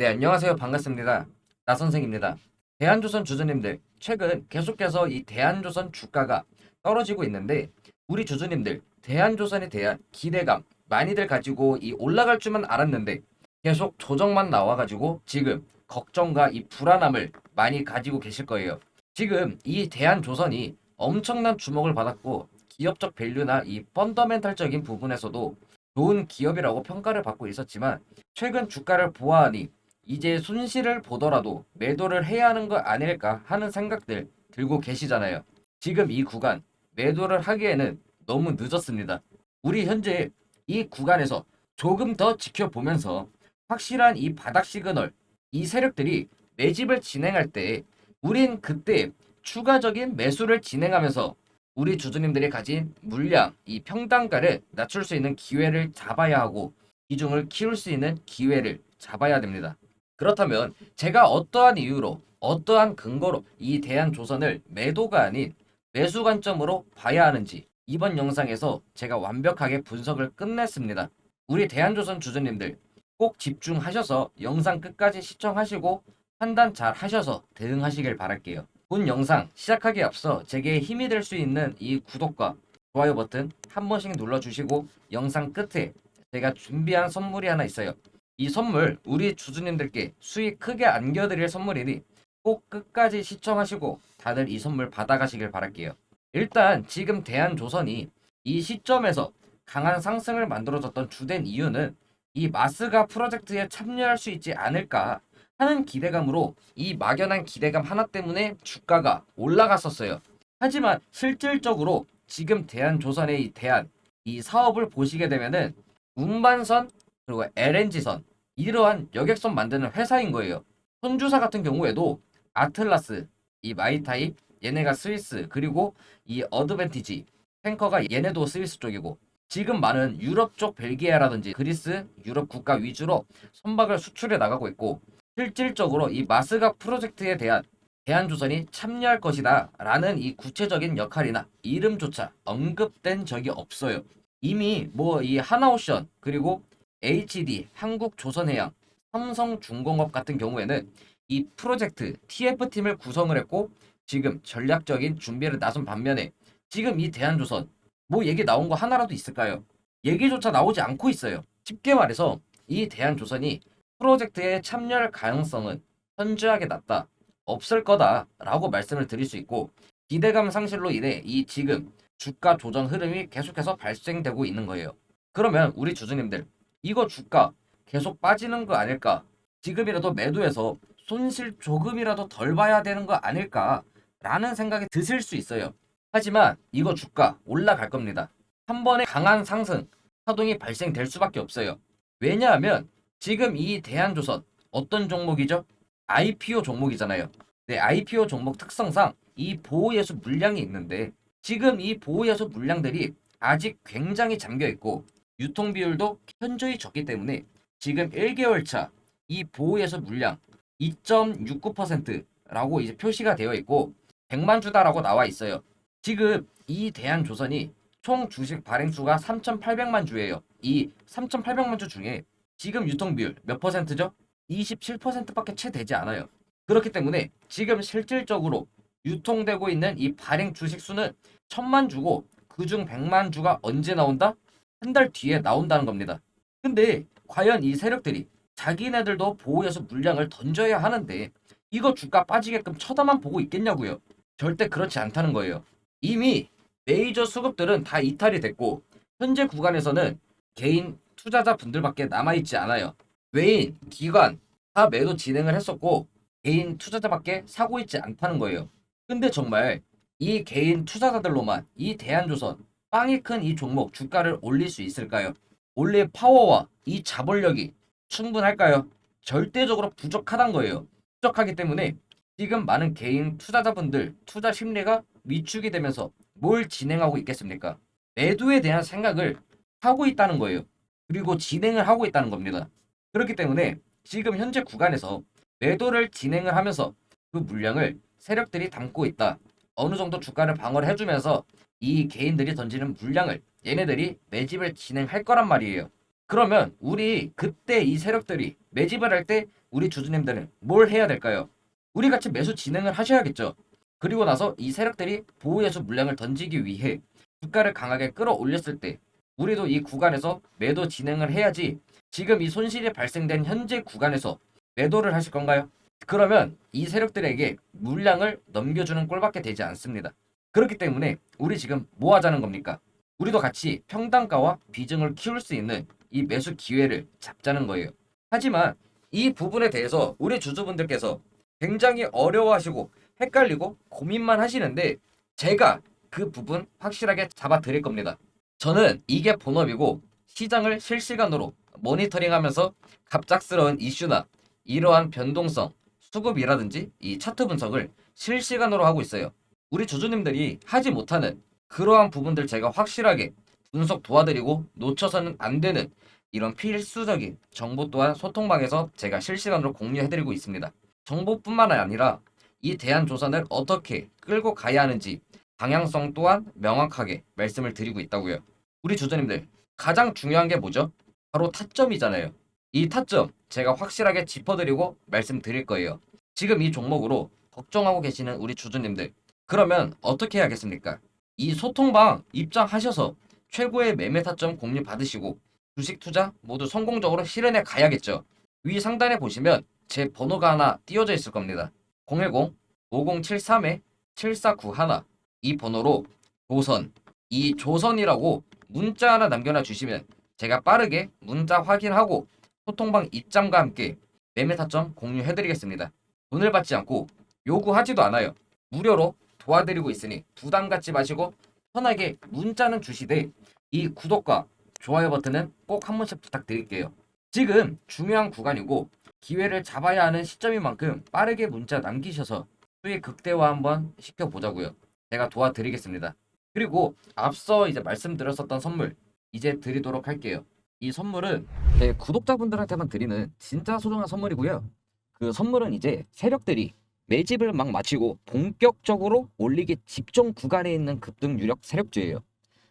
네, 안녕하세요. 반갑습니다. 나 선생입니다. 대한조선 주주님들, 최근 계속해서 이 대한조선 주가가 떨어지고 있는데, 우리 주주님들, 대한조선에 대한 기대감 많이들 가지고 이 올라갈 줄만 알았는데, 계속 조정만 나와가지고 지금 걱정과 이 불안함을 많이 가지고 계실 거예요. 지금 이 대한조선이 엄청난 주목을 받았고, 기업적 밸류나 이 펀더멘탈적인 부분에서도 좋은 기업이라고 평가를 받고 있었지만, 최근 주가를 보아하니 이제 손실을 보더라도 매도를 해야 하는 거 아닐까 하는 생각들 들고 계시잖아요. 지금 이 구간 매도를 하기에는 너무 늦었습니다. 우리 현재 이 구간에서 조금 더 지켜보면서 확실한 이 바닥 시그널, 이 세력들이 매집을 진행할 때 우린 그때 추가적인 매수를 진행하면서 우리 주주님들이 가진 물량, 이 평단가를 낮출 수 있는 기회를 잡아야 하고 비중을 키울 수 있는 기회를 잡아야 됩니다. 그렇다면 제가 어떠한 이유로 어떠한 근거로 이 대한조선을 매도가 아닌 매수 관점으로 봐야 하는지 이번 영상에서 제가 완벽하게 분석을 끝냈습니다. 우리 대한조선 주주님들 꼭 집중하셔서 영상 끝까지 시청하시고 판단 잘 하셔서 대응하시길 바랄게요. 본 영상 시작하기에 앞서 제게 힘이 될 수 있는 이 구독과 좋아요 버튼 한 번씩 눌러주시고 영상 끝에 제가 준비한 선물이 하나 있어요. 이 선물 우리 주주님들께 수익 크게 안겨드릴 선물이니 꼭 끝까지 시청하시고 다들 이 선물 받아가시길 바랄게요. 일단 지금 대한조선이 이 시점에서 강한 상승을 만들어줬던 주된 이유는 이 마스가 프로젝트에 참여할 수 있지 않을까 하는 기대감으로 이 막연한 기대감 하나 때문에 주가가 올라갔었어요. 하지만 실질적으로 지금 대한조선의 이 대한 이 사업을 보시게 되면은 운반선 그리고 LNG선 이러한 여객선 만드는 회사인 거예요. 손주사 같은 경우에도 아틀라스, 이 마이타입, 얘네가 스위스, 그리고 이 어드밴티지 탱커가 얘네도 스위스 쪽이고 지금 많은 유럽 쪽 벨기에라든지 그리스, 유럽 국가 위주로 선박을 수출해 나가고 있고 실질적으로 이 마스가 프로젝트에 대한 대한조선이 참여할 것이다 라는 이 구체적인 역할이나 이름조차 언급된 적이 없어요. 이미 뭐 이 하나오션 그리고 HD 한국조선해양 삼성중공업 같은 경우에는 이 프로젝트 TF팀을 구성을 했고 지금 전략적인 준비를 나선 반면에 지금 이 대한조선 뭐 얘기 나온 거 하나라도 있을까요? 얘기조차 나오지 않고 있어요. 쉽게 말해서 이 대한조선이 프로젝트에 참여할 가능성은 현저하게 낮다. 없을 거다라고 말씀을 드릴 수 있고 기대감 상실로 인해 이 지금 주가 조정 흐름이 계속해서 발생되고 있는 거예요. 그러면 우리 주주님들 이거 주가 계속 빠지는 거 아닐까? 지금이라도 매도해서 손실 조금이라도 덜 봐야 되는 거 아닐까? 라는 생각이 드실 수 있어요. 하지만 이거 주가 올라갈 겁니다. 한 번에 강한 상승, 파동이 발생될 수밖에 없어요. 왜냐하면 지금 이 대한조선 어떤 종목이죠? IPO 종목이잖아요. 네, IPO 종목 특성상 이 보호예수 물량이 있는데 지금 이 보호예수 물량들이 아직 굉장히 잠겨 있고 유통 비율도 현저히 적기 때문에 지금 1개월 차 이 보호예수 물량 2.69%라고 이제 표시가 되어 있고 100만 주다라고 나와 있어요. 지금 이 대한조선이 총 주식 발행 수가 3,800만 주예요. 이 3,800만 주 중에 지금 유통 비율 몇 퍼센트죠? 27%밖에 채 되지 않아요. 그렇기 때문에 지금 실질적으로 유통되고 있는 이 발행 주식 수는 천만 주고 그중 100만 주가 언제 나온다? 한 달 뒤에 나온다는 겁니다. 근데 과연 이 세력들이 자기네들도 보호해서 물량을 던져야 하는데 이거 주가 빠지게끔 쳐다만 보고 있겠냐고요. 절대 그렇지 않다는 거예요. 이미 메이저 수급들은 다 이탈이 됐고 현재 구간에서는 개인 투자자 분들밖에 남아있지 않아요. 외인, 기관 다 매도 진행을 했었고 개인 투자자밖에 사고 있지 않다는 거예요. 근데 정말 이 개인 투자자들로만 이 대한조선 빵이 큰 이 종목 주가를 올릴 수 있을까요? 올릴 파워와 이 자본력이 충분할까요? 절대적으로 부족하단 거예요. 부족하기 때문에 지금 많은 개인 투자자분들 투자 심리가 위축이 되면서 뭘 진행하고 있겠습니까? 매도에 대한 생각을 하고 있다는 거예요. 그리고 진행을 하고 있다는 겁니다. 그렇기 때문에 지금 현재 구간에서 매도를 진행을 하면서 그 물량을 세력들이 담고 있다. 어느 정도 주가를 방어를 해주면서 이 개인들이 던지는 물량을 얘네들이 매집을 진행할 거란 말이에요. 그러면 우리 그때 이 세력들이 매집을 할 때 우리 주주님들은 뭘 해야 될까요? 우리 같이 매수 진행을 하셔야겠죠. 그리고 나서 이 세력들이 보호예수 물량을 던지기 위해 주가를 강하게 끌어올렸을 때 우리도 이 구간에서 매도 진행을 해야지 지금 이 손실이 발생된 현재 구간에서 매도를 하실 건가요? 그러면 이 세력들에게 물량을 넘겨주는 꼴밖에 되지 않습니다. 그렇기 때문에 우리 지금 뭐 하자는 겁니까? 우리도 같이 평단가와 비중을 키울 수 있는 이 매수 기회를 잡자는 거예요. 하지만 이 부분에 대해서 우리 주주분들께서 굉장히 어려워하시고 헷갈리고 고민만 하시는데 제가 그 부분 확실하게 잡아 드릴 겁니다. 저는 이게 본업이고 시장을 실시간으로 모니터링하면서 갑작스러운 이슈나 이러한 변동성, 수급이라든지 이 차트 분석을 실시간으로 하고 있어요. 우리 주주님들이 하지 못하는 그러한 부분들 제가 확실하게 분석 도와드리고 놓쳐서는 안 되는 이런 필수적인 정보 또한 소통방에서 제가 실시간으로 공유해드리고 있습니다. 정보뿐만 아니라 이 대한조선을 어떻게 끌고 가야 하는지 방향성 또한 명확하게 말씀을 드리고 있다고요. 우리 주주님들 가장 중요한 게 뭐죠? 바로 타점이잖아요. 이 타점 제가 확실하게 짚어드리고 말씀드릴 거예요. 지금 이 종목으로 걱정하고 계시는 우리 주주님들 그러면 어떻게 해야겠습니까? 이 소통방 입장하셔서 최고의 매매 타점 공유 받으시고 주식 투자 모두 성공적으로 실현해 가야겠죠. 위 상단에 보시면 제 번호가 하나 띄워져 있을 겁니다. 010-5073-7491 이 번호로 조선 이 조선이라고 문자 하나 남겨놔 주시면 제가 빠르게 문자 확인하고 소통방 입장과 함께 매매 타점 공유해드리겠습니다. 돈을 받지 않고 요구하지도 않아요. 무료로 도와드리고 있으니 부담 갖지 마시고 편하게 문자는 주시되 이 구독과 좋아요 버튼은 꼭 한 번씩 부탁드릴게요. 지금 중요한 구간이고 기회를 잡아야 하는 시점인 만큼 빠르게 문자 남기셔서 수익 극대화 한번 시켜보자고요. 제가 도와드리겠습니다. 그리고 앞서 이제 말씀드렸었던 선물 이제 드리도록 할게요. 이 선물은 제 구독자분들한테만 드리는 진짜 소중한 선물이고요. 그 선물은 이제 세력들이 매집을 막 마치고 본격적으로 올리기 직전 구간에 있는 급등 유력 세력주예요.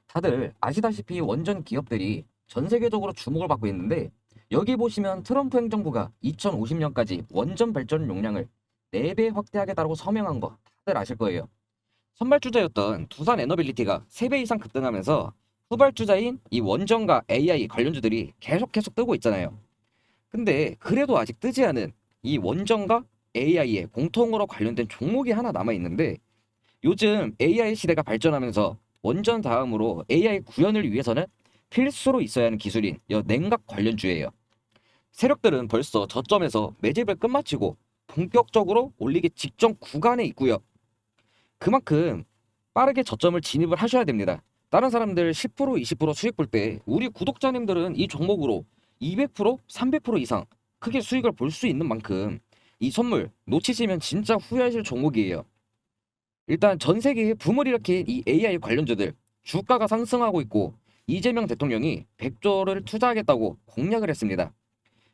다들 아시다시피 원전 기업들이 전 세계적으로 주목을 받고 있는데 여기 보시면 트럼프 행정부가 2050년까지 원전 발전 용량을 4배 확대하겠다고 서명한 거 다들 아실 거예요. 선발주자였던 두산 에너빌리티가 3배 이상 급등하면서 후발주자인 이 원전과 AI 관련주들이 계속 계속 뜨고 있잖아요. 근데 그래도 아직 뜨지 않은 이 원전과 AI에 공통으로 관련된 종목이 하나 남아 있는데 요즘 AI 시대가 발전하면서 원전 다음으로 AI 구현을 위해서는 필수로 있어야 하는 기술인 여 냉각 관련주예요. 세력들은 벌써 저점에서 매집을 끝마치고 본격적으로 올리기 직전 구간에 있고요. 그만큼 빠르게 저점을 진입을 하셔야 됩니다. 다른 사람들 10% 20% 수익 볼 때 우리 구독자님들은 이 종목으로 200% 300% 이상 크게 수익을 볼 수 있는 만큼 이 선물 놓치시면 진짜 후회하실 종목이에요. 일단 전 세계에 붐을 일으킨 이 AI 관련주들 주가가 상승하고 있고 이재명 대통령이 100조를 투자하겠다고 공약을 했습니다.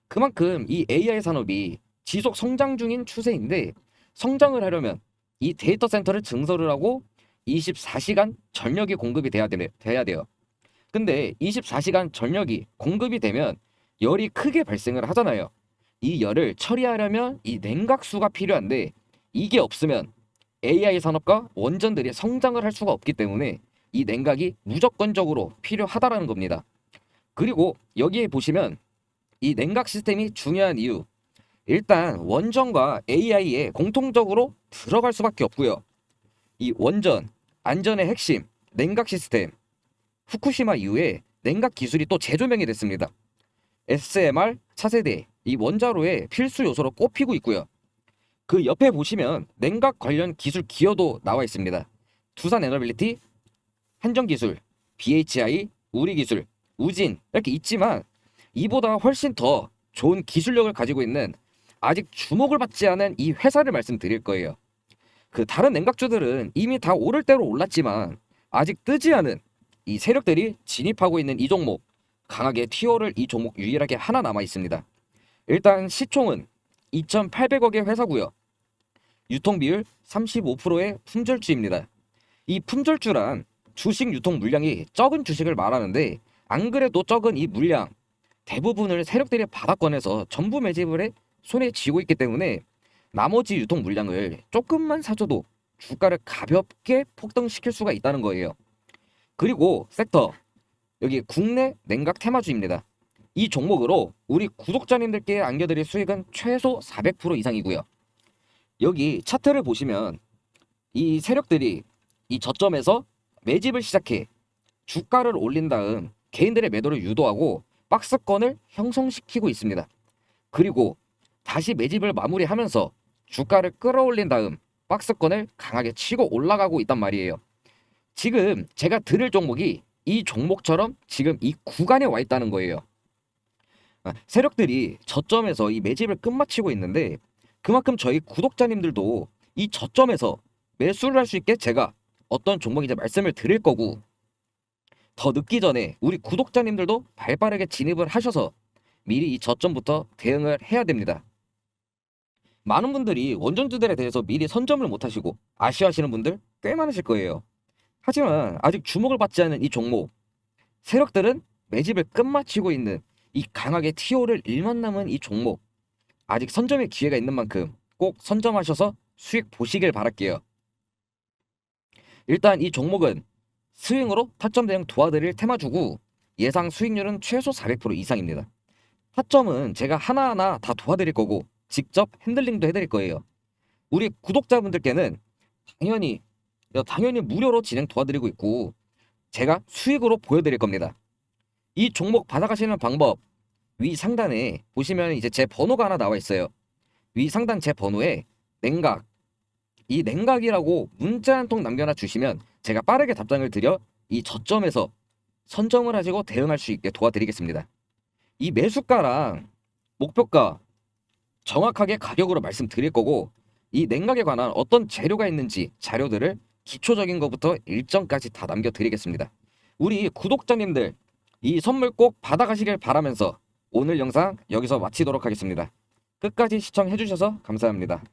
그만큼 이 AI 산업이 지속 성장 중인 추세인데 성장을 하려면 이 데이터 센터를 증설을 하고 24시간 전력이 공급이 돼야, 되, 돼야 돼요. 근데 24시간 전력이 공급이 되면 열이 크게 발생을 하잖아요. 이 열을 처리하려면 이 냉각수가 필요한데 이게 없으면 AI 산업과 원전들이 성장을 할 수가 없기 때문에 이 냉각이 무조건적으로 필요하다라는 겁니다. 그리고 여기에 보시면 이 냉각 시스템이 중요한 이유 일단 원전과 AI에 공통적으로 들어갈 수밖에 없고요. 이 원전 안전의 핵심 냉각 시스템 후쿠시마 이후에 냉각 기술이 또 재조명이 됐습니다. SMR 차세대 이 원자로의 필수 요소로 꼽히고 있고요. 그 옆에 보시면 냉각 관련 기술 기여도 나와 있습니다. 두산 에너빌리티, 한정 기술, BHI, 우리 기술, 우진 이렇게 있지만 이보다 훨씬 더 좋은 기술력을 가지고 있는 아직 주목을 받지 않은 이 회사를 말씀드릴 거예요. 그 다른 냉각주들은 이미 다 오를 대로 올랐지만 아직 뜨지 않은 이 세력들이 진입하고 있는 이 종목 강하게 티오를 이 종목 유일하게 하나 남아 있습니다. 일단 시총은 2,800억의 회사고요. 유통 비율 35%의 품절주입니다. 이 품절주란 주식 유통 물량이 적은 주식을 말하는데 안 그래도 적은 이 물량 대부분을 세력들이 바닥권에서 전부 매집을 해 손에 쥐고 있기 때문에 나머지 유통 물량을 조금만 사줘도 주가를 가볍게 폭등시킬 수가 있다는 거예요. 그리고 섹터 여기 국내 냉각 테마주입니다. 이 종목으로 우리 구독자님들께 안겨드릴 수익은 최소 400% 이상이고요. 여기 차트를 보시면 이 세력들이 이 저점에서 매집을 시작해 주가를 올린 다음 개인들의 매도를 유도하고 박스권을 형성시키고 있습니다. 그리고 다시 매집을 마무리하면서 주가를 끌어올린 다음 박스권을 강하게 치고 올라가고 있단 말이에요. 지금 제가 들을 종목이 이 종목처럼 지금 이 구간에 와 있다는 거예요. 아, 세력들이 저점에서 이 매집을 끝마치고 있는데 그만큼 저희 구독자님들도 이 저점에서 매수를 할 수 있게 제가 어떤 종목인지 말씀을 드릴 거고 더 늦기 전에 우리 구독자님들도 발빠르게 진입을 하셔서 미리 이 저점부터 대응을 해야 됩니다. 많은 분들이 원전주들에 대해서 미리 선점을 못 하시고 아쉬워하시는 분들 꽤 많으실 거예요. 하지만 아직 주목을 받지 않은 이 종목 세력들은 매집을 끝마치고 있는 이 강하게 TO를 1만 남은 이 종목 아직 선점의 기회가 있는 만큼 꼭 선점하셔서 수익 보시길 바랄게요. 일단 이 종목은 스윙으로 타점 대응 도와드릴 테마주고 예상 수익률은 최소 400% 이상입니다. 타점은 제가 하나하나 다 도와드릴 거고 직접 핸들링도 해드릴 거예요. 우리 구독자분들께는 당연히 당연히 무료로 진행 도와드리고 있고 제가 수익으로 보여드릴 겁니다. 이 종목 받아가시는 방법 위 상단에 보시면 이제 제 번호가 하나 나와 있어요. 위 상단 제 번호에 냉각 이 냉각이라고 문자 한 통 남겨놔 주시면 제가 빠르게 답장을 드려 이 저점에서 선점을 하시고 대응할 수 있게 도와드리겠습니다. 이 매수가랑 목표가 정확하게 가격으로 말씀드릴 거고 이 냉각에 관한 어떤 재료가 있는지 자료들을 기초적인 것부터 일정까지 다 남겨드리겠습니다. 우리 구독자님들 이 선물 꼭 받아가시길 바라면서 오늘 영상 여기서 마치도록 하겠습니다. 끝까지 시청해주셔서 감사합니다.